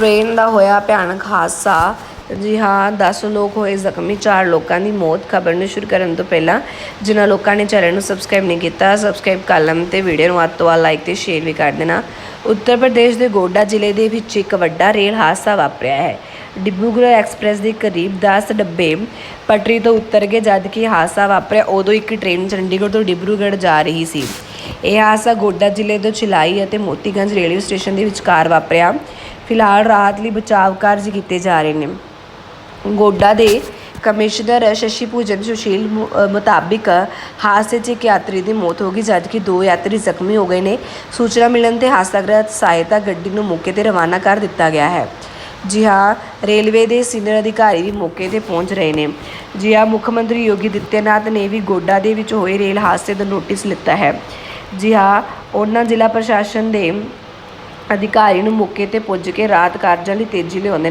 Train ਦਾ ਹੋਇਆ ਭਿਆਨਕ ਹਾਦਸਾ। ਜੀ ਹਾਂ 10 ਲੋਕ ਹੋਏ ਜ਼ਖਮੀ 4 ਲੋਕਾਂ ਦੀ ਮੌਤ। ਖਬਰ ਨੂੰ ਸ਼ੁਰੂ ਕਰਨ ਤੋਂ ਪਹਿਲਾਂ ਜਿਨ੍ਹਾਂ ਲੋਕਾਂ ਨੇ ਚੈਨਲ ਨੂੰ ਸਬਸਕ੍ਰਾਈਬ ਨਹੀਂ ਕੀਤਾ ਸਬਸਕ੍ਰਾਈਬ ਕਰ ਲਓ ਤੇ ਵੀਡੀਓ ਨੂੰ ਵੱਧ ਤੋਂ ਵੱਧ ਲਾਈਕ ਤੇ ਸ਼ੇਅਰ ਵੀ ਕਰ ਦੇਣਾ। ਉੱਤਰ ਪ੍ਰਦੇਸ਼ ਦੇ ਗੋਡਾ ਜ਼ਿਲ੍ਹੇ ਦੇ ਵਿੱਚ ਇੱਕ ਵੱਡਾ ਰੇਲ ਹਾਦਸਾ ਵਾਪਰਿਆ ਹੈ। ਡਿਬਰੂਗੜ੍ਹ ਐਕਸਪ੍ਰੈਸ ਦੇ ਕਰੀਬ 10 ਡੱਬੇ ਪਟਰੀ ਤੋਂ ਉਤਰ ਗਏ ਜਦ ਕਿ ਹਾਦਸਾ ਵਾਪਰਿਆ, ਉਦੋਂ ਇੱਕ ਟ੍ਰੇਨ ਚੰਡੀਗੜ੍ਹ ਤੋਂ ਡਿਬਰੂਗੜ੍ਹ ਜਾ ਰਹੀ ਸੀ। ਇਹ ਹਾਦਸਾ ਗੋਡਾ ਜ਼ਿਲ੍ਹੇ ਦੇ ਚਿਲਾਈ ਅਤੇ ਮੋਤੀਗੰਜ ਰੇਲਵੇ ਸਟੇਸ਼ਨ ਦੇ ਵਿਚਕਾਰ ਵਾਪਰਿਆ। ਫਿਲਹਾਲ ਰਾਹਤ ਲਈ ਬਚਾਅ ਕਾਰਜ ਕੀਤੇ ਜਾ ਰਹੇ ਨੇ। ਗੋਡਾ ਦੇ ਕਮਿਸ਼ਨਰ ਸ਼ਸ਼ੀ ਪੂਜਨ ਸੁਸ਼ੀਲ ਮੁਤਾਬਿਕ ਹਾਦਸੇ 'ਚ ਇੱਕ ਯਾਤਰੀ ਦੀ ਮੌਤ ਹੋ ਗਈ, ਜਦਕਿ ਦੋ ਯਾਤਰੀ ਜ਼ਖਮੀ ਹੋ ਗਏ ਨੇ। ਸੂਚਨਾ ਮਿਲਣ ਤੇ ਹਾਦਸਾਗ੍ਰਸਤ ਸਹਾਇਤਾ ਗੱਡੀ ਨੂੰ ਮੌਕੇ ਤੇ ਰਵਾਨਾ ਕਰ ਦਿੱਤਾ ਗਿਆ ਹੈ। ਜੀ ਹਾਂ, ਰੇਲਵੇ ਦੇ ਸੀਨੀਅਰ ਅਧਿਕਾਰੀ ਵੀ ਮੌਕੇ ਤੇ ਪਹੁੰਚ ਰਹੇ ਨੇ। ਜੀ ਹਾਂ, ਮੁੱਖ ਮੰਤਰੀ ਯੋਗੀ ਦਿੱਤਿਆਨਾਥ ਨੇ ਵੀ ਗੋਡਾ ਦੇ ਵਿੱਚ ਹੋਏ ਰੇਲ ਹਾਦਸੇ ਦਾ ਨੋਟਿਸ ਲਿੱਤਾ ਹੈ। ਜੀ ਹਾਂ, ਉਹਨਾਂ ਜ਼ਿਲ੍ਹਾ ਪ੍ਰਸ਼ਾਸਨ ਦੇ ਅਧਿਕਾਰੀ ਨੂੰ ਮੌਕੇ ਤੇ ਪੁੱਜ ਕੇ ਰਾਹਤ ਕਾਰਜਾਂ ਲਈ ਤੇਜ਼ੀ ਲਿਆਉਂਦੇ